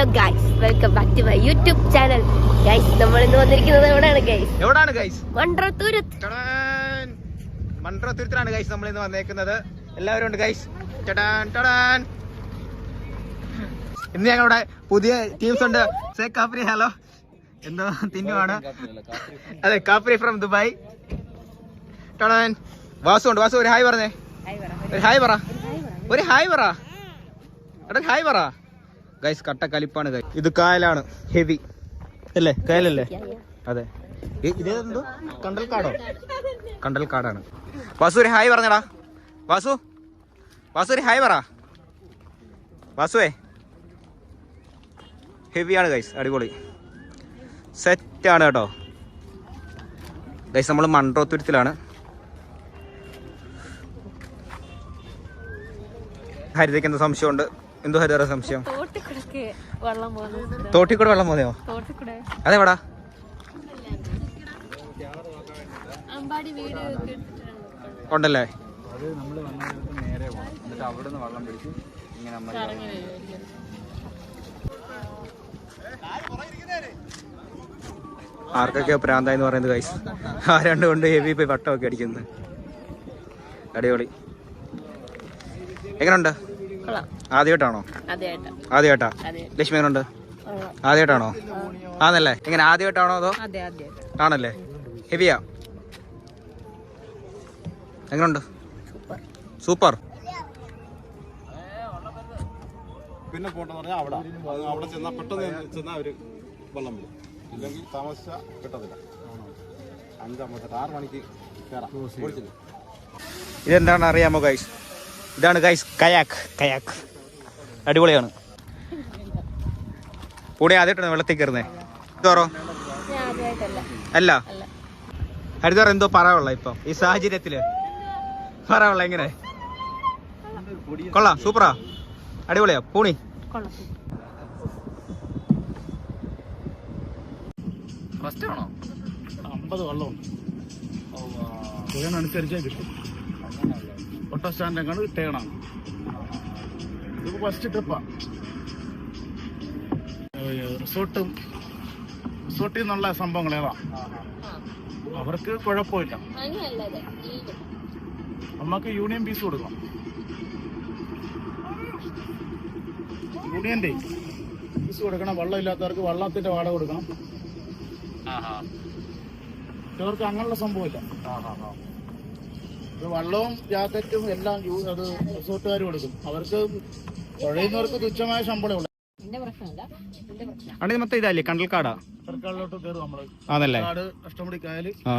Hello guys welcome back to my YouTube channel guys നമ്മൾ ഇന്ന് വന്നിരിക്കുന്നത് എവിടെയാണ് ഗൈസ് എവിടെയാണ് ഗൈസ് മൺട്രത്തൂരത്ത് മൺട്രത്തുരുത്തിലാണ് ഗൈസ് നമ്മൾ ഇന്ന് വന്നേക്കുന്നത്. എല്ലാവരും ഉണ്ട് ഗൈസ് ടടാൻ ടടാൻ. ഇന്ന് ഞങ്ങളുടെ പുതിയ ടീംസ് ഉണ്ട്. Say Capri hello. എന്തോ തിന്നുവാണ്. അതെ കാപ്രി ഫ്രം ദുബായ്. ടടാൻ. വാസു ഉണ്ട്. വാസു ഒരു ഹായ് പറഞ്ഞേ. ഒരു ഹായ് പറ. ഒരു ഹായ് പറ. എടാ ഹായ് പറ. ഗൈസ് കട്ട കലിപ്പാണ് ഇത് കായലാണ് ഹെവി അല്ലേ? കായലല്ലേ? അതെ. ഇതേതെന്തോ? കണ്ടൽക്കാടോ കണ്ടൽക്കാടാണ് വാസു ഒരു ഹായ് പറഞ്ഞടാ. വാസു വാസു ഒരു ഹായ് പറ. വാസുവേ ഹെവിയാണ് ഗൈസ് അടിപൊളി. സെറ്റാണ് കേട്ടോ. ഗൈസ് നമ്മൾ മൺട്രോത്തുരുത്തിലാണ് ഹരിതയ്ക്ക് എന്താ സംശയമുണ്ട്? എന്തോ ഹരിതയുടെ സംശയം? തോട്ടിക്കൂടെ വെള്ളം പോകുന്നത് തോട്ടിക്കൂടെ വെള്ളം തോട്ടിക്കൂടെ. അതെവിടാ? അമ്പാടി വീട് ഉണ്ടല്ലേ? അത് നമ്മൾ വന്നിട്ട് നേരെ എന്നിട്ട് അവിടെ വെള്ളം പിടിച്ച് ഇങ്ങനെ നമ്മൾ ആർക്കൊക്കെ പ്രാന്ത എന്ന് പറയുന്നത് ഗൈസ് ആ രണ്ടു കൊണ്ട് ഹെവി പോയി വട്ടമൊക്കെ അടിക്കുന്നത്. അടിപൊളി. എങ്ങനെയുണ്ട് കൊള്ളാം. ആദ്യമായിട്ടാണോ? ആദ്യമായിട്ടാ. അതെ ലക്ഷ്മി എങ്ങനെയുണ്ട് ആദ്യമായിട്ടാണോ? ആന്നല്ലേ? എങ്ങനെ ആദ്യമായിട്ടാണോ അതോ ആണല്ലേ? ഹെവിയാ? എങ്ങനെയുണ്ട് സൂപ്പർ. പിന്നെ പോട്ടെന്ന് പറഞ്ഞാൽ അവിടെ. അവിടെ ചെന്നാൽ പെട്ടെന്ന് ചെന്നാൽ ഒരു വെള്ളം വരും. ഇല്ലെങ്കിൽ താമസിച്ചാൽ കിട്ടത്തില്ല. അഞ്ചാമത്തെ ആറ് മണിക്ക് കയറാം. ഓടിച്ചില്ല. ഇതെന്താണെന്ന് അറിയാമോ ഗൈസ് ഇതാണ് ഗൈസ് കയാക്ക്. കയാക്ക്. അടിപൊളിയാണ്. കൂടെ ആദ്യമായിട്ടാണ് വെള്ളത്തിൽ കയറുന്നേ? തോറോ അല്ല. അല്ല ഹരിതോറ എന്തോ പറയാനുള്ള ഇപ്പം ഈ സാഹചര്യത്തിൽ. പറയാനുള്ള എങ്ങനെ? കൊള്ളാം സൂപ്പറാ. അടിപൊളിയാ. പൂണി. ണോ ഫസ്റ്റ് ആണോ? അമ്പത് വെള്ളമുണ്ട് അനുസരിച്ചേ കിട്ടും. ഓട്ടോ സ്റ്റാൻഡെങ്ങാണ് ടേണാണ് ഇത് ഫസ്റ്റ് ട്രിപ്പാണ് റിസോർട്ടും റിസോർട്ടിൽ നിന്നുള്ള സംഭവങ്ങൾ ഏതാ? അവർക്ക് കുഴപ്പമില്ല. നമുക്ക് യൂണിയൻ പീസ് കൊടുക്കണം യൂണിയന്റെ ഫീസ് കൊടുക്കണം. വെള്ളം ഇല്ലാത്തവർക്ക് വെള്ളത്തിന്റെ വാടക കൊടുക്കണം. ഇവർക്ക് അങ്ങനെയുള്ള സംഭവമില്ല. വെള്ളവും ജാക്കറ്റും എല്ലാം അത് റിസോർട്ടുകാർ കൊടുക്കും. അവർക്ക് തുഴയുന്നവർക്ക് തുച്ഛമായ ശമ്പളം ഉള്ളു. എന്റെ പ്രശ്നമല്ല. എന്റെ പ്രശ്നം. അവിടെ മൊത്തം ഇതല്ലേ കണ്ടൽക്കാടാ? കണ്ടൽക്കാടിലോട്ട് കയറും നമ്മൾ. ആണല്ലേ? കാട് അഷ്ടമുടി കായൽ ആ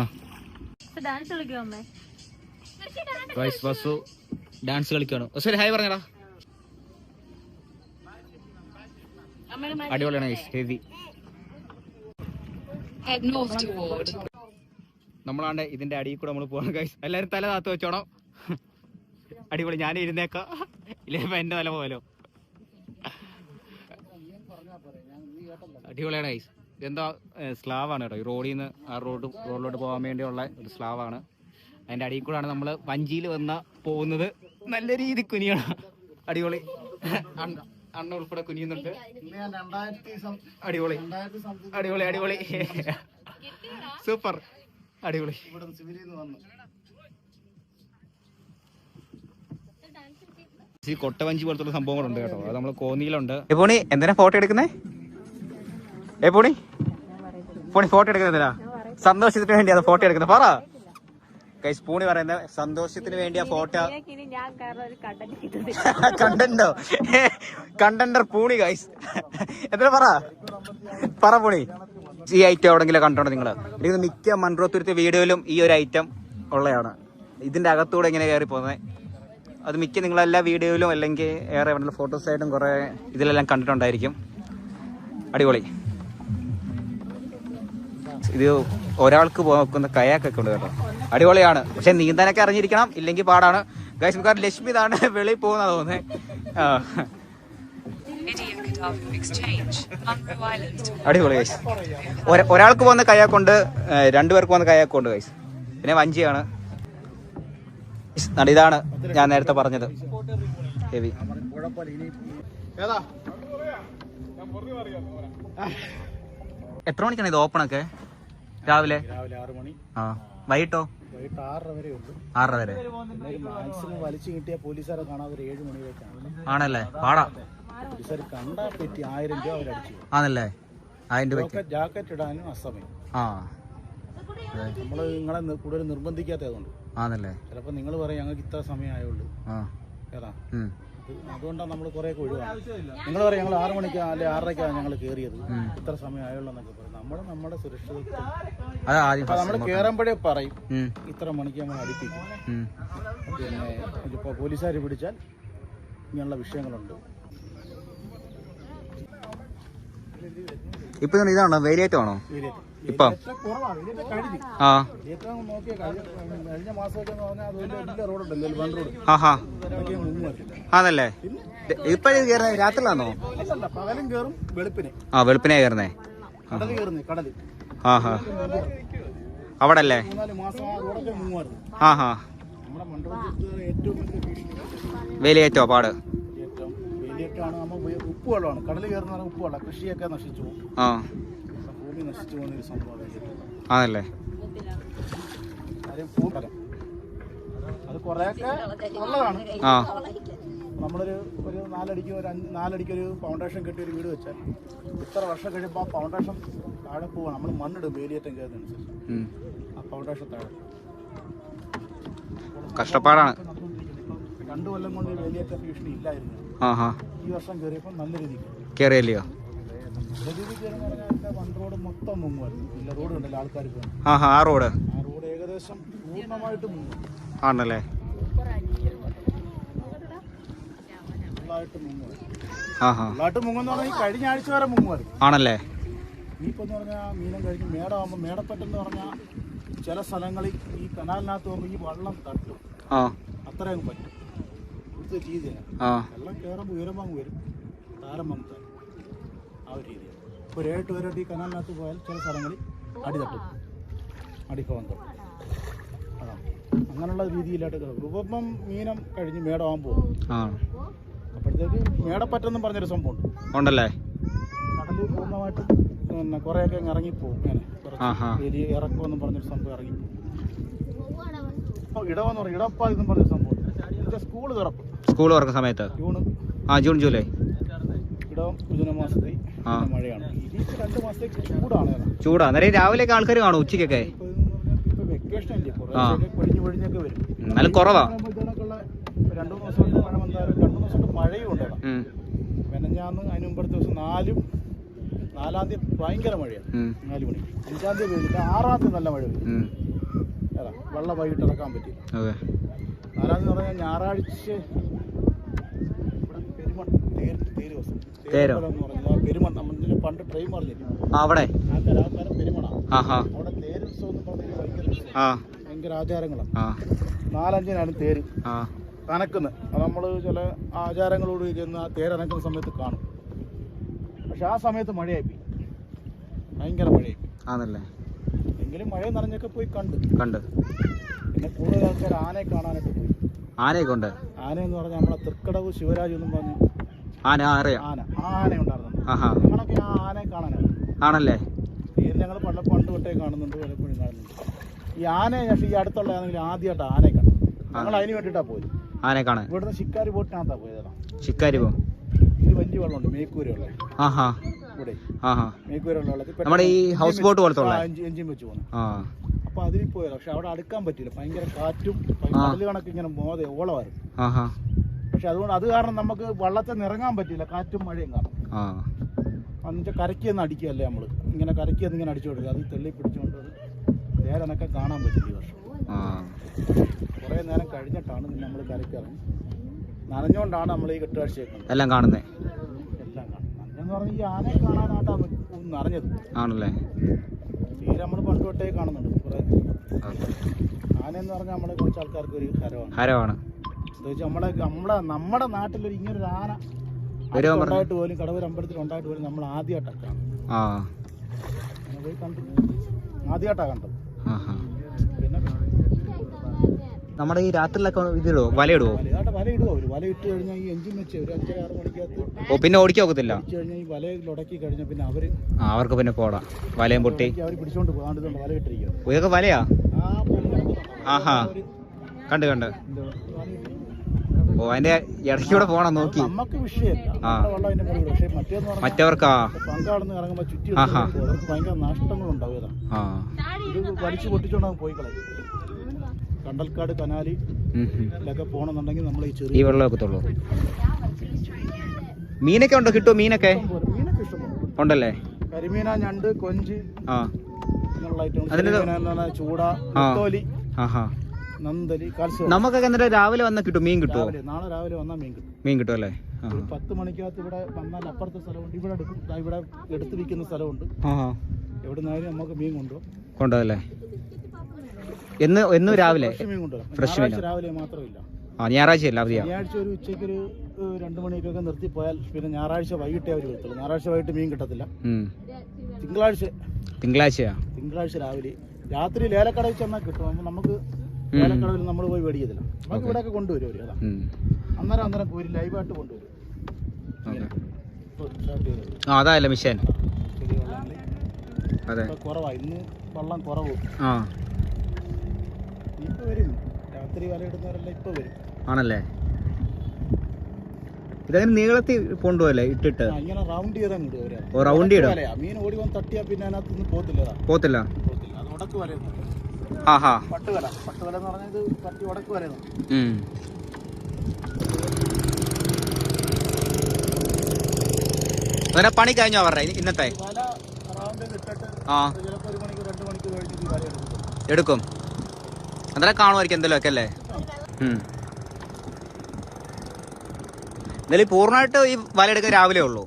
ഡാൻസ് കളിക്കുമോ ഡാൻസ് കളിക്കാണ്. ശരി ഹായ് പറഞ്ഞടാ. അടിപൊളിയാണ് ഹെവി നമ്മളാണ്ട് ഇതിന്റെ അടിയിൽ കൂടെ നമ്മൾ പോകണം കൈസ് എല്ലാരും തല താത്ത് വെച്ചോണം? അടിപൊളി ഞാൻ ഇരുന്നേക്കാം. ഇല്ലേ എന്റെ തല പോലോ അടിപൊളിയാണ് കൈസ് ഇതെന്താ സ്ലാവ് ആണ് കേട്ടോ. ഈ റോഡിൽ നിന്ന് ആ റോഡ് റോഡിലോട്ട് പോകാൻ വേണ്ടിയുള്ള ഒരു സ്ലാവ് ആണ് അതിന്റെ അടിയിൽ ആണ് നമ്മൾ വഞ്ചിയിൽ വന്ന പോകുന്നത്. നല്ല രീതി കുനിയണം. അടിപൊളി. അണ്ണ- ഉൾപ്പെടെ കുനിയുന്നുണ്ട്. അടിപൊളി അടിപൊളി. അടിപൊളി സൂപ്പർ. അടിപൊളി. ഇവിടെ വന്നു. ഈ കൊട്ടവഞ്ചി പോലത്തുള്ള സംഭവങ്ങളുണ്ട് കേട്ടോ. അത് നമ്മൾ കോന്നിയിലുണ്ട്. എപ്പോണി എന്തിനാ ഫോട്ടോ എടുക്കുന്നേ? എപ്പോണി പോണി? ഫോട്ടോ എടുക്കുന്നില്ല സന്തോഷത്തിന് വേണ്ടി അത് ഫോട്ടോ എടുക്കുന്നത് പറ. കൈസ് പൂണി പറയുന്നത് സന്തോഷത്തിന് വേണ്ടി ആ ഫോട്ടോ ഇനി ഞാൻ കാരണം ഒരു കണ്ടന്റ്? കണ്ടന്റർ പൂണി കൈസ് എത്ര പറ? പറ പൂണി. ഈ ഐറ്റം എവിടെങ്കിലും കണ്ടോ നിങ്ങൾ? എനിക്ക് മിക്ക മൺറോത്തുരുത്തെ വീഡിയോയിലും ഈ ഒരു ഐറ്റം ഉള്ളതാണ് ഇതിന്റെ അകത്തൂടെ ഇങ്ങനെ കയറി പോകുന്നത് അത് മിക്ക നിങ്ങളെല്ലാ വീഡിയോയിലും അല്ലെങ്കിൽ ഏറെ എവിടെ ഫോട്ടോസായിട്ടും കുറേ ഇതിലെല്ലാം കണ്ടിട്ടുണ്ടായിരിക്കും. അടിപൊളി. ഇത് ഒരാൾക്ക് പോക്കുന്ന കയാക്കൊക്കെ ഉണ്ട് കേട്ടോ. അടിപൊളിയാണ്. പക്ഷെ നീന്താനൊക്കെ അറിഞ്ഞിരിക്കണം. ഇല്ലെങ്കിൽ പാടാണ്. ഗൈസ് ലക്ഷ്മി ഇതാണ് വെളിയിൽ പോകുന്ന തോന്നുന്നത് അടിപൊളി ഗൈസ് ഒരാൾക്ക് പോകുന്ന കയാക്കുണ്ട് രണ്ടുപേർക്ക് പോകുന്ന കയ്യാക്കൊണ്ട് ഗൈസ് പിന്നെ വഞ്ചിയാണ്. ഇതാണ് ഞാൻ നേരത്തെ പറഞ്ഞത്. ഹെവി എത്ര മണിക്കാണ് ഇത് ഓപ്പൺ ഒക്കെ? രാവിലെ? രാവിലെ ആറ് മണി. ആ. വൈകിട്ടോ? ആറര വരെ മാക്സിമം വലിച്ചു കിട്ടിയ പോലീസുകാരെ കാണാൻ ഒരു ഏഴ് ആണല്ലേ? പാടാ. പോലീസുകാർ കണ്ടാ പറ്റി ആയിരം രൂപ അവരടിച്ചു ആണല്ലേ? ആയിരം ജാക്കറ്റ് ജാക്കറ്റ് ഇടാനും അസമയം. ആ. നമ്മൾ നിങ്ങളെ നി- കൂടുതൽ നിർബന്ധിക്കാത്തതുകൊണ്ട്. ആണല്ലേ? ചിലപ്പോ നിങ്ങൾ പറയും ഞങ്ങൾക്ക് ഇത്ര സമയം ആയുള്ളൂ ആ ഏതാ അതുകൊണ്ടാണ് നമ്മൾ കുറേ ഒഴിവാണ് നിങ്ങൾ പറയും ഞങ്ങൾ ആറ് മണിക്കാ അല്ലെ ആറരയ്ക്കാണ് ഞങ്ങൾ കയറിയത് ഇത്ര സമയം ആയുള്ളൂ എന്നൊക്കെ പറയും. നമ്മൾ നമ്മുടെ സുരക്ഷിതത്വം. അത് ആദ്യം നമ്മൾ കയറുമ്പോഴേ പറയും ഇത്ര മണിക്ക് നമ്മൾ അടുപ്പിക്കും. പിന്നെ ഇതിപ്പോ പോലീസുകാർ പിടിച്ചാൽ ഇങ്ങനെയുള്ള വിഷയങ്ങളുണ്ട്. ഇപ്പൊ ഇതാണ്? വേരിയേറ്റമാണോ ഇപ്പൊ? ആ. ആഹാ. ആണല്ലേ? ഇപ്പൊ രാത്രി കയറുന്നത് രാത്രിയിലാണോ? പകലും കയറും വെളുപ്പിനെ. ആ വെളുപ്പിനെ കയറുന്നേ. കയറുന്നേ അവിടെ അല്ലേ ആ. വേലിയേറ്റോ പാട്? കയറുന്ന കൃഷിയൊക്കെ നശിച്ചു ആ. ഭൂമി നശിച്ചു സംഭവമാണ് ആണല്ലേ? അത് കുറേയൊക്കെ ഉള്ളതാണ് ആ. നമ്മളൊരു ഒരു നാലടിക്ക് ഒരു അഞ്ച് നാലടിക്ക് ഒരു ഫൗണ്ടേഷൻ കെട്ടി ഒരു വീട് വെച്ചാൽ ഇത്ര വർഷം കഴിയുമ്പോൾ ആ ഫൗണ്ടേഷൻ താഴെ പോവാണ്. നമ്മൾ മണ്ണിടും വേലിയേറ്റം കയറുന്നതനുസരിച്ച്. ആ ഫൗണ്ടേഷൻ താഴെ. കഷ്ടപ്പാടാണ്. രണ്ടു കൊല്ലം കൊണ്ട് വേലിയേറ്റ ഭീഷണി ഇല്ലായിരുന്നു. ഈ വർഷം കയറിയപ്പോൾ നല്ല രീതിക്ക്. കയറിയല്ലയോ നല്ല രീതിക്ക് കയറുന്ന വൺ റോഡ് മൊത്തം മുങ്ങുമായിരുന്നു ഇല്ല റോഡ് ഉണ്ടല്ലോ ആൾക്കാർക്ക് ആ റോഡ്. ആ റോഡ് ഏകദേശം പൂർണമായിട്ട് മുങ്ങും. ആണല്ലേ? ഫുള്ളായിട്ട് മുങ്ങുന്ന പറഞ്ഞാൽ കഴിഞ്ഞ ആഴ്ച വരെ മുങ്ങുമായിരുന്നു ആണല്ലേ? ഇനിയിപ്പോ എന്ന് പറഞ്ഞാൽ മീനം കഴിഞ്ഞ് മേടമാകുമ്പോൾ മേടപ്പറ്റെന്ന് പറഞ്ഞാൽ ചില സ്ഥലങ്ങളിൽ ഈ കനാലിനകത്ത് പോകുമ്പോൾ ഈ വെള്ളം തട്ടും. അത്രയും പറ്റും. ഇവിടുത്തെ രീതിയാണ് വെള്ളം കയറുമ്പോൾ വരും. താരം വന്ന് ആ ഒരു രീതിയാണ് ഇപ്പോൾ ഏഴെട്ട് പേരോട്ട് ഈ കനാലിനകത്ത് പോയാൽ ചില സ്ഥലങ്ങളിൽ അടി തട്ടും. അടിഭവം തട്ടും. അങ്ങനെയുള്ള രീതിയിലായിട്ട് കിടക്കും ഇപ്പം മീനം കഴിഞ്ഞ് മേടമാകുമ്പോൾ അപ്പോഴത്തേക്ക് മേടപ്പറ്റെന്നും പറഞ്ഞൊരു സംഭവമുണ്ട്. ഉണ്ടല്ലേ? കടലിൽ പൂർണമായിട്ട് പിന്നെ കുറേയൊക്കെ അങ്ങ് ഇറങ്ങിപ്പോവും. ഇങ്ങനെ വലിയ ഇറക്കമെന്നും പറഞ്ഞൊരു സംഭവം ഇറങ്ങിപ്പോവും. അപ്പോൾ ഇടവെന്ന് പറയും ഇടപ്പ എന്നും പറഞ്ഞൊരു സംഭവം സ്കൂൾ തുറക്കും സ്കൂൾ തുറക്കുന്ന സമയത്ത്? ജൂൺ ആ ജൂൺ ജൂലൈ. ഇടവം. മഴയാണ്. രണ്ട് മാസത്തേക്ക് ചൂടാണ്. ചൂടാ. അന്നേരം രാവിലെയൊക്കെ ആൾക്കാർ കാണും ഉച്ചയ്ക്കൊക്കെ. വെക്കേഷൻ അല്ലേ? പൊഴിഞ്ഞ് വരും. എന്നാലും കുറവാ. രണ്ടു മൂന്ന് ദിവസം മഴ വന്നാലും രണ്ടു മൂന്ന് ദിവസം മഴയും ഉണ്ടാകാം മെനഞ്ഞാന്ന് അതിന് മുമ്പത്തെ ദിവസം നാലും നാലാം തീയതി ഭയങ്കര മഴയാണ് നാല് മണി. അഞ്ചാം തീയതി പെയ്തിട്ട് ആറാം തീയതി നല്ല മഴ പെയ്തു. ഏതാ വെള്ളം വൈകിട്ട് ഇറക്കാൻ പറ്റി നാലാം തീയതി പറഞ്ഞാൽ ഞായറാഴ്ച പെരുമൺ നമ്മൾ പണ്ട് ട്രെയിൻ അവിടെ. ആ പെരുമണാണ് അവിടെ എന്ന് പറഞ്ഞാൽ ഭയങ്കര ആചാരങ്ങളാണ് നാലഞ്ചിനാണ് തേര്. അത് നമ്മൾ ചില ആചാരങ്ങളോട് ചെന്ന് ആ തേരനക്കുന്ന സമയത്ത് കാണും. പക്ഷെ ആ സമയത്ത് മഴയായി ഭയങ്കര മഴയായി ആണല്ലേ? എങ്കിലും മഴ നിറഞ്ഞൊക്കെ പോയി കണ്ട്. കണ്ട്. പിന്നെ കൂടുതൽ ആൾക്കാർ ആനയെ കാണാനായിട്ട് പോയി. ആനയൊക്കെ കൊണ്ട്? ആന എന്ന് പറഞ്ഞാൽ നമ്മളെ തൃക്കടവ് ശിവരാജ് എന്നും പറഞ്ഞു ആന അറിയാം. ആന ആന ഉണ്ടായിരുന്നു ഞങ്ങളൊക്കെ ആ ആനയെ കാണാനാണ് ആണല്ലേ? പേര് ഞങ്ങൾ പണ്ട് പണ്ട് തൊട്ടേ കാണുന്നുണ്ട് പലപ്പോഴും കാണുന്നുണ്ട്. ഈ ആനയെ പക്ഷേ ഈ അടുത്തുള്ള ആണെങ്കിൽ ആദ്യമായിട്ട് ആനയെ കണ്ടു. ഞങ്ങൾ അതിന് വേണ്ടിയിട്ടാണ് പോയത്. ആനയെ കാണാൻ? ഇവിടുന്ന് ശിക്കാരി ബോട്ടിനകത്താ പോയതാണ് ശിക്കാരി പോ ഇത് വലിയ വെള്ളമുണ്ട് മേക്കൂരുള്ള ആഹാ. ഇവിടെ. ആഹാ. മേക്കൂരുള്ള വെള്ളത്തിൽ നമ്മുടെ ഈ ഹൗസ് ബോട്ട് പോലത്തെ ഉള്ള എഞ്ചിൻ വെച്ച് പോകണം ആ. അപ്പോൾ അതിൽ പോയത് പക്ഷെ അവിടെ അടുക്കാൻ പറ്റില്ല ഭയങ്കര കാറ്റും കണക്ക് ഇങ്ങനെ മോതെ ഓളമായിരുന്നു. പക്ഷെ അതുകൊണ്ട് അത് കാരണം നമുക്ക് വള്ളത്തെ നിറങ്ങാൻ പറ്റില്ല കാറ്റും മഴയും കാരണം. ആ. എന്നിട്ട് കരയ്ക്ക് നിന്ന് അടിക്കുകയല്ലേ നമ്മൾ ഇങ്ങനെ കരക്കി ഒന്ന് ഇങ്ങനെ അടിച്ചു കൊടുക്കുക. അത് തെള്ളി പിടിച്ചുകൊണ്ട് നേരനൊക്കെ കാണാൻ പറ്റില്ല ഈ വർഷം. കുറേ നേരം കഴിഞ്ഞിട്ടാണ് പിന്നെ നമ്മൾ കരയ്ക്ക് ഇറങ്ങി നനഞ്ഞുകൊണ്ടാണ് നമ്മൾ ഈ കെട്ടുകാഴ്ചയൊക്കെ. എല്ലാം കാണുന്നേ? എല്ലാം കാണുന്നത് നനഞ്ഞെന്ന് പറഞ്ഞാൽ ഈ ആനയെ കാണാനായിട്ടാണ് നിറഞ്ഞത് ആണല്ലേ? തീരെ നമ്മൾ പണ്ട് തൊട്ടേ കാണുന്നുണ്ട് കുറേ. ആനയെന്ന് പറഞ്ഞാൽ നമ്മളെ കുറച്ച് ആൾക്കാർക്ക് ഒരു ഹരമാണ്. ഹരമാണ്. നമ്മളെ നമ്മളെ നമ്മുടെ നാട്ടിലൊരു ഇങ്ങനൊരു ആന ഉണ്ടായിട്ട് പോലും കടവൂർ അമ്പലത്തിൽ ഉണ്ടായിട്ട് പോലും നമ്മൾ ആദ്യമായിട്ടാണ് കാണുന്നത്. പോയി കണ്ടു. ആദ്യമായിട്ടാണ് കണ്ടത്. നമ്മുടെ ഈ രാത്രിയിലൊക്കെ ഇതിടുവോ? വലയിടുവോ? ഒരു വല ഇട്ട് കഴിഞ്ഞാൽ ഈ എഞ്ചിൻ വെച്ച് ഒരു അഞ്ചര ആറ് മണിക്കകത്ത് ഓ പിന്നെ ഓടിക്കാൻ ഒക്കത്തില്ല? കഴിഞ്ഞാൽ ഈ വലയിൽ ഉടക്കി കഴിഞ്ഞാൽ പിന്നെ അവർക്ക് പിന്നെ പോടാം. വലയും പൊട്ടി. അവർ പിടിച്ചോണ്ട് പോകാണ്ട് ഇതുണ്ട് വല ഇട്ടിരിക്കുക ഇതൊക്കെ വലയാ? ആഹാ. കണ്ട് കണ്ട്. ഇട്ട് ഓ അതിന്റെ ഇടയ്ക്കൂടെ പോണം നോക്കി. നമുക്ക് വിഷയമല്ല. മറ്റവർക്കാ? ചുറ്റി അവർക്ക് ഭയങ്കര നഷ്ടങ്ങളുണ്ടാവും ഇതാണ്. ആ. ഇത് വലിച്ചു പൊട്ടിച്ചോണ്ട് അങ്ങ് പോയി കളയും. കണ്ടൽക്കാട് കനാലി. ഇതിലൊക്കെ പോകണമെന്നുണ്ടെങ്കിൽ നമ്മൾ ഈ ഈ ചെറിയ തുള്ളൂ മീനൊക്കെ ഉണ്ടോ? കിട്ടുമോ മീനൊക്കെ? ഉണ്ടല്ലേ? കരിമീന ഞണ്ട് കൊഞ്ച് ആ. ഐറ്റം ചൂട. തോലി ആഹാ കാൽസ്യം. നമുക്കൊക്കെ എന്നിട്ട് രാവിലെ വന്നാൽ കിട്ടും മീൻ കിട്ടുമോ രാവിലെ നാളെ രാവിലെ വന്നാൽ മീൻ കിട്ടും. മീൻ കിട്ടും അല്ലേ? ഒരു പത്ത് മണിക്കകത്ത് ഇവിടെ വന്നാൽ അപ്പുറത്തെ സ്ഥലമുണ്ട്. ഇവിടെ എടുക്കും ഇവിടെ എടുത്ത് വിൽക്കുന്ന സ്ഥലമുണ്ട്. എവിടെ നിന്നായാലും നമുക്ക് മീൻ കൊണ്ടുപോകും. കൊണ്ടുപോകല്ലേ എന്ന് എന്നും രാവിലെ ഫ്രഷ് മീൻ? രാവിലെ മാത്രമില്ല. ആ ഞായറാഴ്ച അല്ല അവധിയാ. ഞായറാഴ്ച ഒരു ഉച്ചയ്ക്ക് ഒരു രണ്ട് മണിക്കൊക്കെ നിർത്തി പോയാൽ പിന്നെ ഞായറാഴ്ച വൈകിട്ടേ അവർ വരത്തുള്ളൂ. ഞായറാഴ്ച വൈകിട്ട് മീൻ കിട്ടത്തില്ല. തിങ്കളാഴ്ച. തിങ്കളാഴ്ചയാ? തിങ്കളാഴ്ച രാവിലെ. രാത്രി ലേലക്കടയിൽ ചെന്നാൽ കിട്ടും. നമുക്ക് ലേലക്കടയിൽ നമ്മൾ പോയി മേടിക്കത്തില്ല. നമുക്ക് ഇവിടെയൊക്കെ കൊണ്ടുവരും അവർ അതാ. ഉം. അന്നേരം അന്നേരം പോയി ലൈവായിട്ട് കൊണ്ടുവരും. ആ അതല്ല മിഷൻ. കുറവാ അതെ. ഇന്ന് വള്ളം കുറവ്. ആ. രാത്രി വരും. ആണല്ലേ? ഇതങ്ങനെ നീളത്തിൽ കൊണ്ടുപോകല്ലേ ഇട്ടിട്ട്? ഇങ്ങനെ റൗണ്ട് ചെയ്താൽ ഓ റൗണ്ട് മീൻ ഓടി വന്ന് തട്ടിയാ പിന്നെ അതിനകത്ത് നിന്ന് പോത്തില്ല പോത്തില്ല അത് ഉടക്ക് വലയെന്ന് ആ ഹാ പട്ടുവല പട്ടുവല എന്ന് പറഞ്ഞാൽ ഇത് പട്ടി ഉടക്ക്. അങ്ങനെ പണി കഴിഞ്ഞോ അവരുടെ ഇന്നത്തെ? ആ. എടുക്കും. അന്നേരം കാണുമായിരിക്കും എന്തെങ്കിലുമൊക്കെ അല്ലേ? എന്തായാലും പൂർണമായിട്ട് ഈ വല എടുക്കാൻ രാവിലെ ഉള്ളൂ.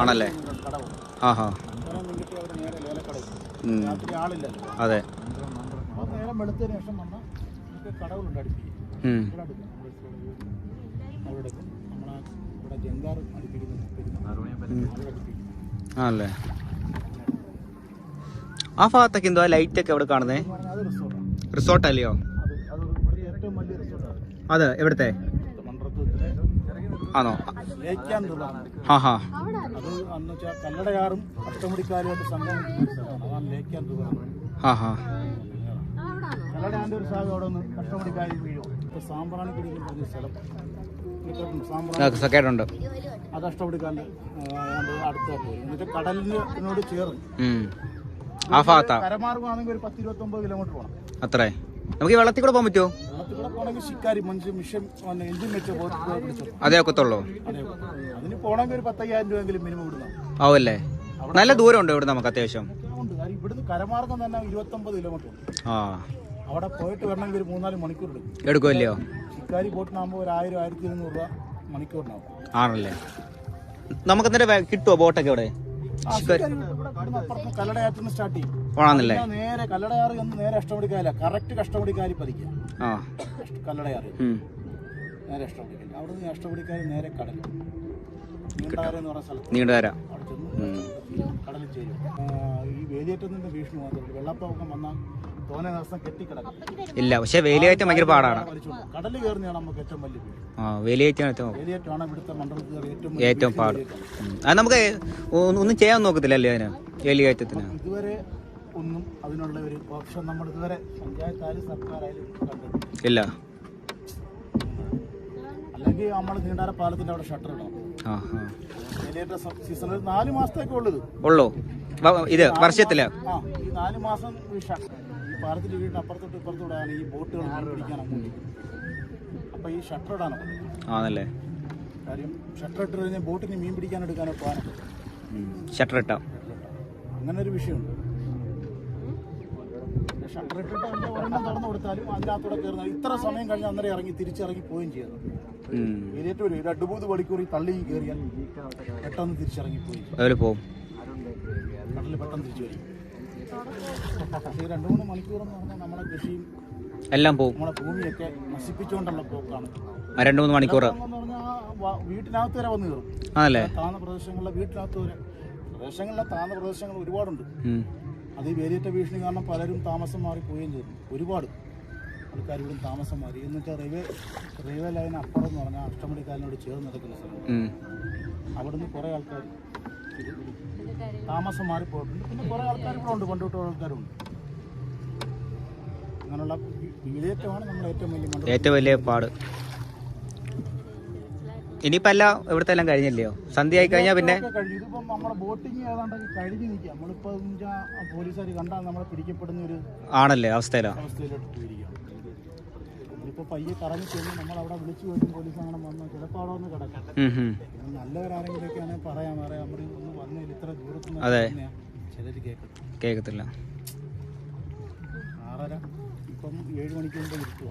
ആണല്ലേ? ആഹാ. അതെ. ആണല്ലേ? ആ ഭാഗത്തൊക്കെ എന്തോ ലൈറ്റ് ഒക്കെ എവിടെ കാണുന്നേ? എന്ന് പറഞ്ഞാൽ അത് റിസോർട്ടാണ് റിസോർട്ട് അല്ലയോ? അതെ എവിടുത്തെ? ആണോ? ആ ഹാ ആ ഹാ കേട്ടുണ്ട് അത് അഷ്ടമുടിക്കാന്റെ അടുത്ത. കടലിനോട് ചേർന്ന്. ആ ഭാഗത്താ? കരമാർഗമാണെങ്കിൽ ഒരു പത്ത് ഇരുപത്തൊമ്പത് കിലോമീറ്റർ പോകണം അത്രേ. നമുക്ക് വെള്ളത്തിൽ കൂടെ പോകാൻ പറ്റുമോ? അതേ ഒക്കത്തുള്ളൂ. ആവല്ലേ. നല്ല ദൂരമുണ്ട് ഇവിടെ നമുക്ക് അത്യാവശ്യം? ഉണ്ട്. കാര്യം ഇവിടുന്ന് കരമാർഗം തന്നെ ഇരുപത്തൊമ്പത് കിലോമീറ്റർ ഉണ്ട്. ആ. അവിടെ പോയിട്ട് വരണമെങ്കിൽ ഒരു മൂന്നാൽ മണിക്കൂർ എടുക്കും. എടുക്കുമല്ലയോ? ശിക്കാരി ബോട്ടിനാകുമ്പോൾ ഒരു ആയിരം ആയിരത്തി ഇരുന്നൂറ് രൂപ മണിക്കൂറിനാവും ആണല്ലേ. നമുക്ക് എന്നിട്ട് കിട്ടുമോ ബോട്ടൊക്കെ ഇവിടെ കല്ലടയാറ്റിൽ നിന്ന് സ്റ്റാർട്ട് ചെയ്യും. ആണെന്നല്ലേ പിന്നെ നേരെ കല്ലടയാറ് എന്ന് നേരെ അഷ്ടമുടിക്കാരില്ല കറക്റ്റ് കഷ്ടമുടിക്കാരി പതിക്കുക. കല്ലടയാറ്. നേരെ അഷ്ടമുടിക്കാരി അവിടെ നിന്ന് അഷ്ടമുടിക്കാരി നേരെ കടൽ നീണ്ടാര എന്ന് പറഞ്ഞ സ്ഥലത്ത്. നീണ്ടു തരാം കടലിൽ ചേരും. ഈ വേലിയേറ്റത്തിന്റെ ഭീഷണി മാത്രമല്ല വെള്ളപ്പൊക്കം വന്നാൽ തോനെ ദിവസം കെട്ടിക്കിടക്കും. ഇല്ല പക്ഷെ വേലിയേറ്റം ഭയങ്കര പാടാണ്. കയറുന്നതാണ് നമുക്ക് ഏറ്റവും വലിയ ഭീഷണി ആ വേലിയേറ്റം ഏറ്റവും വേലിയേറ്റമാണ് ഇവിടുത്തെ മണ്ഡലത്തിൽ കയറി ഏറ്റവും ഏറ്റവും ഭീഷണി പാട്. അത് നമുക്ക് ഒന്നും ചെയ്യാൻ നോക്കത്തില്ല അല്ലേ അതിന്? വേലിയേറ്റത്തിന്. ഇതുവരെ ഒന്നും അതിനുള്ള ഒരു ഓപ്ഷൻ നമ്മൾ ഇതുവരെ പഞ്ചായത്തായാലും സർക്കാരായാലും കണ്ടിട്ടില്ല. ഇല്ല. അല്ലെങ്കിൽ നമ്മൾ നീണ്ടാര പാലത്തിന്റെ അവിടെ ഷട്ടർ ഇടാം സീസണിൽ നാല് മാസത്തേക്കേ ഉള്ളത് ഉള്ളൂ. ഇത് വർഷത്തിൽ. നാല് മാസം ഷട്ടർ ഈ പാലത്തിന്റെ വീടിന് അപ്പുറത്തോട്ട് ഇപ്പുറത്തോടാണ് ഈ ബോട്ടുകൾ പിടിക്കാൻ അങ്ങോട്ട് അപ്പൊ ഈ ഷട്ടർ ഇടാനോ? ആണല്ലേ? കാര്യം ഷട്ടർ ഇട്ട് കഴിഞ്ഞാൽ ബോട്ടിന് മീൻ പിടിക്കാൻ എടുക്കാനോ പോകാനോ? ഷട്ടർ ഇട്ടാ. അങ്ങനെ ഒരു വിഷയമുണ്ട് ഷട്ടർ ഇട്ടിട്ട് ഒരെണ്ണം തുറന്നു കൊടുത്താലും അതിനകത്തൂടെ കയറുന്ന ഇത്ര സമയം കഴിഞ്ഞ് അന്നേരം ഇറങ്ങി തിരിച്ചിറങ്ങി പോവുകയും ചെയ്യുന്നു. ഏറ്റവും ഒരു രണ്ട് മൂന്ന് മണിക്കൂർ തള്ളി കയറിയാൽ പെട്ടെന്ന് തിരിച്ചിറങ്ങി പോയി പോവും. കടലിൽ പെട്ടെന്ന് തിരിച്ചു വരും. രണ്ട് മൂന്ന് മണിക്കൂർ എന്ന് പറഞ്ഞാൽ നമ്മളെ കൃഷിയും എല്ലാം പോകും നമ്മളെ ഭൂമിയൊക്കെ നശിപ്പിച്ചുകൊണ്ടുള്ള പോക്കാണ്. ആ രണ്ട് മൂന്ന് മണിക്കൂർ എന്ന് വീട്ടിനകത്ത് വരെ വന്ന് കയറും. ആണല്ലേ? താഴ്ന്ന പ്രദേശങ്ങളിലെ വീട്ടിനകത്ത് വരെ. പ്രദേശങ്ങളിലെ താഴ്ന്ന പ്രദേശങ്ങൾ ഒരുപാടുണ്ട്. അത് ഈ വേലിയേറ്റ ഭീഷണി കാരണം പലരും താമസം മാറി പോവുകയും ചെയ്തു. ഒരുപാട് ആൾക്കാർ ഇവിടെ താമസം മാറി. എന്നിട്ട് റെയിൽവേ റെയിൽവേ ലൈൻ അപ്പുറം എന്ന് പറഞ്ഞാൽ അഷ്ടമടിക്കാലിനോട് ചേർന്ന് നടക്കുന്ന സ്ഥലം. അവിടുന്ന് കുറേ ആൾക്കാർ താമസം മാറിപ്പോയിട്ടുണ്ട്. പിന്നെ കുറേ ആൾക്കാർ ഇവിടെ ഉണ്ട് പണ്ട് ആൾക്കാരുണ്ട്. അങ്ങനെയുള്ള വീടേറ്റമാണ് നമ്മൾ ഏറ്റവും വലിയ ഏറ്റവും വലിയ പാട്. ഇനിയിപ്പോ എല്ലാം ഇവിടുത്തെ എല്ലാം കഴിഞ്ഞില്ലയോ? സന്ധ്യ ആയി കഴിഞ്ഞാൽ പിന്നെ ഇതിപ്പം നമ്മുടെ ബോട്ടിങ് ഏതാണ്ട് കഴിഞ്ഞ് നിൽക്കുക നമ്മളിപ്പോ പോലീസുകാർ കണ്ടാൽ നമ്മളെ പിടിക്കപ്പെടുന്ന ഒരു ആണല്ലേ അവസ്ഥയിലാ? അവസ്ഥയിലോട്ട് പോയിരിക്കുകയാണ്. ഇതിപ്പോൾ പയ്യെ കറങ്ങി ചെന്ന് നമ്മൾ അവിടെ വിളിച്ചു പോയിട്ടും പോലീസ് അങ്ങനെ വന്നു. ചിലപ്പോൾ അവിടെ ഒന്ന് കിടക്കാം നല്ലവരാരെങ്കിലൊക്കെയാണ് പറയാം പറയാം. നമ്മൾ ഒന്ന് വന്നില്ല ഇത്ര ദൂരത്ത് അതെ. ചിലർ കേൾക്കും കേക്കത്തില്ല. ആറര ഇപ്പം ഏഴ് മണിക്ക് മുമ്പ് ഇരുട്ടുക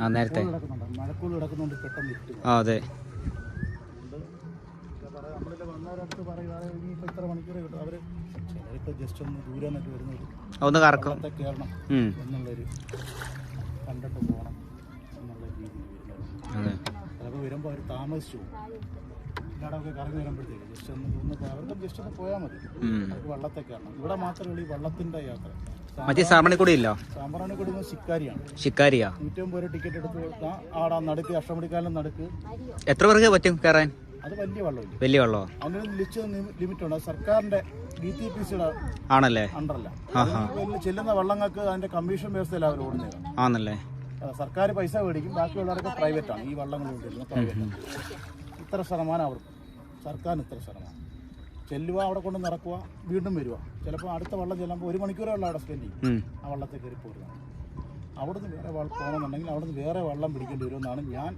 ആ നേരത്തെ. മഴക്കോൾ കിടക്കുന്നുണ്ട്. പെട്ടെന്ന് ഇരുട്ടുക ആ അതെ. ഒന്ന് കറക്കും. എന്നുള്ളൊരു കണ്ടിട്ട് പോകണം എന്നുള്ള രീതിയിൽ വരുന്നത് ചിലപ്പോൾ വരുമ്പോൾ അവർ താമസിച്ചു ഇല്ലാടൊക്കെ കറങ്ങി വരുമ്പോഴത്തേക്ക് ജസ്റ്റ് ഒന്ന് ഒന്ന് അവർക്ക് ജസ്റ്റ് ഒന്ന് പോയാൽ മതി. അവർക്ക് വള്ളത്തെ കയറണം ഇവിടെ മാത്രമേ ഈ വള്ളത്തിന്റെ യാത്ര. മറ്റേ സാമണിക്കൂടി ഇല്ല സാമ്പ്രാണി കൊടുക്കുന്ന ശിക്കാരിയാണ്. ശിക്കാരിയാ? നൂറ്റമ്പത് രൂപ ടിക്കറ്റ് എടുത്ത് ആടാ നടുക്ക് അഷ്ടമടിക്കാലം നടുക്ക്. എത്ര പേർക്ക് പറ്റും കയറാൻ? അത് വലിയ വള്ളമില്ല? വലിയ വെള്ളമോ അതിന് നിശ്ചിത ലിമിറ്റ് ഉണ്ട് സർക്കാരിന്റെ ഡി ടി പി സിയുടെ ആണല്ലേ? അണ്ടറല്ല. ചെല്ലുന്ന വള്ളങ്ങൾക്ക് അതിന്റെ കമ്മീഷൻ വ്യവസ്ഥയിലാണ് അവർ ഓടുന്നത് ആണല്ലേ? സർക്കാർ പൈസ മേടിക്കും. ബാക്കിയുള്ളവരൊക്കെ പ്രൈവറ്റ് ആണ്. ഈ വള്ളങ്ങൾ പ്രൈവറ്റ് ഇത്ര ശതമാനം അവർക്ക്. സർക്കാരിന് ഇത്ര ശതമാനം. ചെല്ലുക അവിടെ കൊണ്ട് നിറക്കുക വീണ്ടും വരിക. ചിലപ്പോൾ അടുത്ത വള്ളം ചെല്ലുമ്പോൾ ഒരു മണിക്കൂറേ ഉള്ള അവിടെ സ്പെൻഡ് ചെയ്യും. ആ വള്ളത്തിൽ കയറി പോരുക. അവിടുന്ന് വേറെ പോകണമെന്നുണ്ടെങ്കിൽ അവിടുന്ന് വേറെ വെള്ളം പിടിക്കേണ്ടി വരുമെന്നാണ് ഞാൻ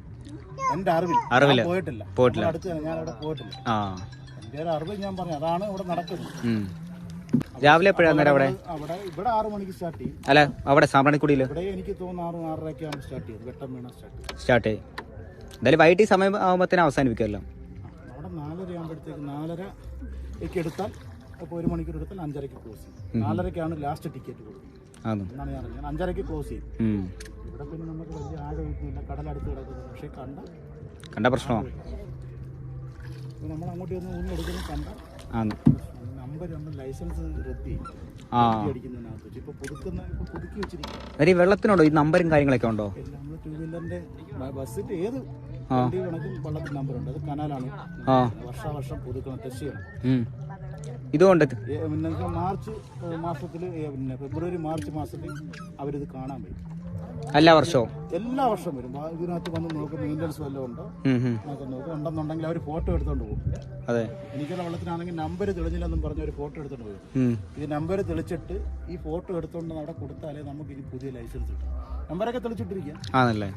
എന്റെ അറിവിൽ. അറിവില്ല പോയിട്ടില്ല. പോയിട്ടില്ല. അടുത്ത് ഞാൻ അവിടെ പോയിട്ടില്ല. എന്റെ ഒരു അറിവ് ഞാൻ പറഞ്ഞു. അതാണ് ഇവിടെ നടക്കുന്നത്. രാവിലെ എപ്പോഴാണ് അവിടെ? അവിടെ ഇവിടെ ആറ് മണിക്ക് സ്റ്റാർട്ട് ചെയ്യും. അല്ല അവിടെ സാമ്രാണിക്കുടിയിൽ ഇവിടെ എനിക്ക് തോന്നുന്നു ആറ് ആറരയൊക്കെ ആകുമ്പോൾ സ്റ്റാർട്ട് ചെയ്യും വെട്ടം വീണ സ്റ്റാർട്ട് ചെയ്യും. സ്റ്റാർട്ട് ചെയ്യും. എന്തായാലും വൈകിട്ട് സമയം ആകുമ്പോഴത്തേനും അവസാനിപ്പിക്കുമല്ലോ അവിടെ നാലര ആകുമ്പോഴത്തേക്ക് നാലരക്ക് എടുത്താൽ അപ്പോൾ ഒരു മണിക്കൂർ എടുത്താൽ അഞ്ചരയ്ക്ക് ക്ലോസ് നാലരയ്ക്കാണ് ലാസ്റ്റ് ടിക്കറ്റ് കൊടുക്കുന്നത്. എന്നാണ് ഞാൻ അറിഞ്ഞത്. അഞ്ചരയ്ക്ക് ക്ലോസ് ചെയ്യും. ഇവിടെ പിന്നെ നമുക്ക് വലിയ ആഴമൊന്നുമില്ല കടലടുത്ത് കിടക്കുന്നത് പക്ഷേ കണ്ട കണ്ട പ്രശ്നമാണ് നമ്മൾ അങ്ങോട്ട് ചെന്ന് ഊന്നി എടുക്കുന്ന കണ്ട നമ്പർ നമ്മൾ ലൈസൻസ് റദ്ദ് അടിക്കുന്നതിനകത്ത് പുതുക്കുന്ന പുതുക്കി വെച്ചിരിക്കും ഈ വെള്ളത്തിനുണ്ടോ? ഈ നമ്പറും കാര്യങ്ങളൊക്കെ ഉണ്ടോ? നമ്മൾ ടൂ വീലറിന്റെ ബസ്സിന്റെ ഏത്. വണ്ടി കണക്കിൽ ഉണ്ട്. നമ്പറുണ്ട് അത് കനാലാണ്. വർഷാവർഷം പുതുക്കണം ടെസ്റ്റ് ചെയ്യണം. ഉം. ഇതുകൊണ്ട് ഏ, മാർച്ച് മാസത്തിൽ പിന്നെ ഫെബ്രുവരി മാർച്ച് മാസത്തിൽ അവരിത് കാണാൻ വരും. എല്ലാ വർഷവും? എല്ലാ വർഷവും വരും. ഇതിനകത്ത് വന്ന് നോക്കും മെയിന്റനൻസ് വല്ലതും ഉണ്ടോ? നമുക്ക് നോക്കും. ഉണ്ടെന്നുണ്ടെങ്കിൽ അവർ ഫോട്ടോ എടുത്തോണ്ട് പോകും. അതെ. എനിക്കുള്ള വെള്ളത്തിനാണെങ്കിൽ നമ്പർ തെളിഞ്ഞില്ലെന്നും പറഞ്ഞ് ഒരു ഫോട്ടോ എടുത്തോണ്ട് പോകും. ഈ നമ്പർ തെളിച്ചിട്ട് ഈ ഫോട്ടോ എടുത്തോണ്ട് അവിടെ കൊടുത്താലേ നമുക്ക് ഇനി പുതിയ ലൈസൻസ് കിട്ടും. നമ്പറൊക്കെ തെളിച്ചിട്ടിരിക്കുക ആണല്ലേ?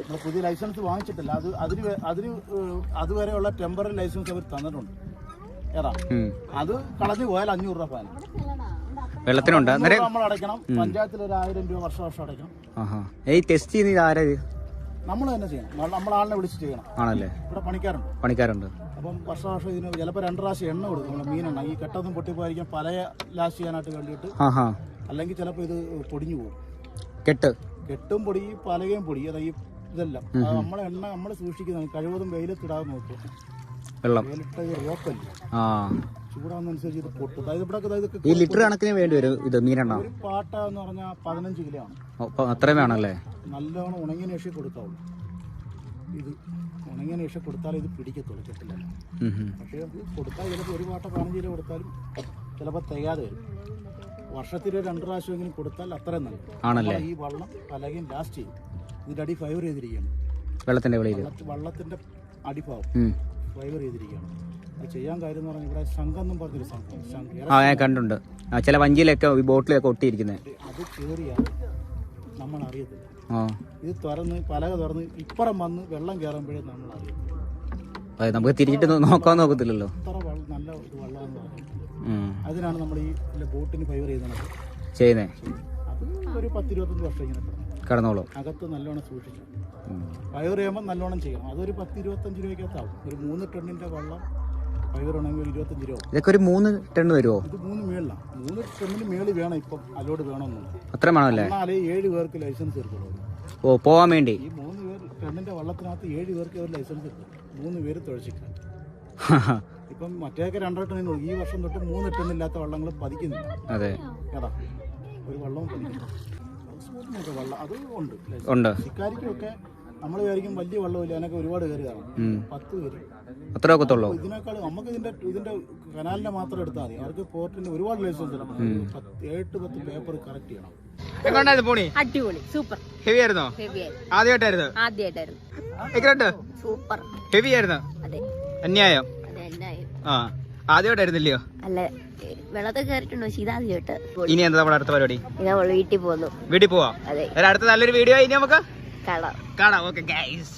നമ്മൾ പുതിയ ലൈസൻസ് വാങ്ങിച്ചിട്ടില്ല. അത് അതിന് അതിന് അതുവരെയുള്ള ടെമ്പററി ലൈസൻസ് അവർ തന്നിട്ടുണ്ട്. ഏതാ? അത് കളഞ്ഞു പോയാൽ അഞ്ഞൂറ് രൂപ ഫാൻ. വെള്ളത്തിനുണ്ട്. അന്നേരം നമ്മൾ അടയ്ക്കണം. പഞ്ചായത്തിൽ ഒരു ആയിരം രൂപ വർഷം വർഷം അടയ്ക്കണം. ആഹാ. ഈ ടെസ്റ്റ് ചെയ്യുന്നത് ആരാ ഇത്? നമ്മൾ തന്നെ ചെയ്യണം. നമ്മൾ- നമ്മൾ ആളിനെ വിളിച്ച് ചെയ്യണം. ആണല്ലേ? ഇവിടെ പണിക്കാരുണ്ട്. പണിക്കാരുണ്ട്. അപ്പം വർഷം വർഷം ഇതിന് ചിലപ്പോൾ രണ്ട് പ്രാവശ്യം എണ്ണ കൊടുക്കും നമ്മൾ മീനെണ്ണ. ഈ കെട്ടൊന്നും പൊട്ടിപ്പോയിരിക്കും പല ലാസ്റ്റ് ചെയ്യാനായിട്ട് വേണ്ടിയിട്ട്. ആഹാ. അല്ലെങ്കിൽ ചിലപ്പോൾ ഇത് പൊടിഞ്ഞു പോകും. കെട്ട്. കെട്ടും പൊടി പലകയും പൊടി അതായത് ഈ ഇതെല്ലാം. അത് നമ്മളെ എണ്ണ നമ്മൾ സൂക്ഷിക്കുന്നത് കഴിവതും വെയിലത്തിടാതെ നോക്കും വെള്ളം. ആ. പൊട്ടും. അതായത് ഇവിടെ ഈ ലിറ്റർ കണക്കിന് വേണ്ടി വരും ഇത് മീനെണ്ണ. ഒരു പാട്ട എന്ന് പറഞ്ഞാൽ പതിനഞ്ച് കിലോ ആണ്. അപ്പൊ അത്രയും വേണമല്ലേ നല്ലോണം ഉണങ്ങിയ ശേഷം കൊടുക്കാവുള്ളൂ. ഇത് ഉണങ്ങിയ ശേഷം കൊടുത്താലേ ഇത് പിടിക്കത്തുള്ളൂ കെട്ടില്ല. ഉം, ഉം. പക്ഷേ ഇത് കൊടുത്താൽ ചിലപ്പോൾ ഒരു പാട്ട പതിനഞ്ച് കിലോ കൊടുത്താലും ചിലപ്പോൾ തികയാതെ വരും. വർഷത്തിൽ ഒരു രണ്ട് പ്രാവശ്യമെങ്കിലും കൊടുത്താൽ അത്രയും നല്ലത്. ആണല്ലേ? ഈ വള്ളം പലകയും ലാസ്റ്റ് ചെയ്യും. ഇതിന്റെ അടി ഫൈവർ ചെയ്തിരിക്കുകയാണ്. വെള്ളത്തിന്റെ വെളിയിൽ. വള്ളത്തി- വള്ളത്തിന്റെ അടിഭാവം ഫൈവർ ചെയ്തിരിക്കുകയാണ്. അത് ചെയ്യാൻ കാര്യം എന്ന് പറഞ്ഞാൽ ഇവിടെ ശംഖം എന്നും പറഞ്ഞൊരു സംഭവം ആ ഞാൻ കണ്ടുണ്ട് ആ ചില വഞ്ചിയിലൊക്കെ ഈ ബോട്ടിലൊക്കെ ഒട്ടിയിരിക്കുന്നത് അത് കയറിയാൽ നമ്മൾ അറിയത്തില്ല. ആ. ഇത് തുറന്ന് പലക തുറന്ന് ഇപ്പുറം വന്ന് വെള്ളം കയറുമ്പോഴേ നമ്മൾ അറിയും അതെ നമുക്ക് തിരിച്ചിട്ട് നോ- നോക്കാൻ നോക്കത്തില്ലല്ലോ. അത്ര വെള്ളം നല്ല ഒരു വെള്ളമെന്ന് ഉം. അതിനാണ് നമ്മൾ ഈ ബോട്ടിന് ഫൈവർ ചെയ്യുന്നത്. ചെയ്യുന്നേ. അത് ഒരു പത്ത് ഇരുപത്തഞ്ച് വർഷം ഇങ്ങനെ കിടന്നോളൂ. അകത്ത് നല്ലോണം സൂക്ഷിച്ചു. പയർ ചെയ്യുമ്പോൾ നല്ലോണം ചെയ്യണം. അതൊരു പത്ത് ഇരുപത്തഞ്ച് രൂപയ്ക്കകത്താവും. ഒരു മൂന്ന് ടണ്ണിന്റെ വെള്ളം പയറുണെങ്കിൽ ഇരുപത്തഞ്ച് രൂപ. ഇതൊക്കെ ഒരു മൂന്ന് ടണ്ണ് വരുമോ ഇത് മൂന്ന് മേളിലാണ് മൂന്ന് ടണ്ണിന് മേളിൽ വേണം ഇപ്പം അലോഡ് വേണമെന്നുണ്ട് അത്ര വേണമല്ലേ എന്നാലേ ഏഴ് പേർക്ക് ലൈസൻസ് എടുക്കുള്ളൂ ഓ പോവാൻ വേണ്ടി. ഈ മൂന്ന് പേർ ടണ്ണിന്റെ വെള്ളത്തിനകത്ത് ഏഴ് പേർക്ക് ഒരു ലൈസൻസ് എടുക്കും മൂന്ന് പേര് തുഴച്ചിക്കാം ഇപ്പം മറ്റേക്ക് രണ്ടര ടണ്ണിന് ഈ വർഷം തൊട്ട് മൂന്ന് ടണ്ണില്ലാത്ത വള്ളങ്ങൾ പതിക്കുന്നില്ല. അതെ. ഏതാ ഒരു വള്ളവും പതിക്കുന്നില്ല. സ്മൂത്തിനൊക്കെ വള്ളം അത് ഉണ്ട്. ഉണ്ട്. ശിക്കാരിക്കൊക്കെ നമ്മൾ വിചാരിക്കും വലിയ വള്ളമില്ല അതിനൊക്കെ ഒരുപാട് പേര് കാണും. പത്ത് പേര് അത്ര ഒക്കത്തുള്ളൂ. ഇതിനേക്കാൾ നമുക്ക് ഇതിന്റെ ഇതിന്റെ കനാലിന്റെ മാത്രം എടുത്താൽ മതി. അവർക്ക് പോർട്ടിന്റെ ഒരുപാട് ലൈസൻസ് എടുക്കണം പത്ത് പേപ്പർ കറക്റ്റ് ചെയ്യണം. എങ്ങോട്ടായിരുന്നു പോണി? അടിപൊളി. സൂപ്പർ. ഹെവി ആയിരുന്നോ? ആദ്യമായിട്ടായിരുന്നു? ആദ്യമായിട്ടായിരുന്നു. സൂപ്പർ. ഹെവി ആയിരുന്നു? അതെ അന്യായം. ആ. ആദ്യമായിട്ടായിരുന്നില്ലയോ? അല്ല? വെള്ളത്തിൽ കയറിയിട്ടുണ്ടോ ഇനി എന്താ നമ്മുടെ അടുത്ത പരിപാടി? ഇനി നമ്മൾ വീട്ടിൽ പോന്നു വീട്ടിൽ പോവാം? അതെ. അടുത്ത നല്ലൊരു വീഡിയോ ഇനി നമുക്ക്? കാണാം. കാണാം. Okay guys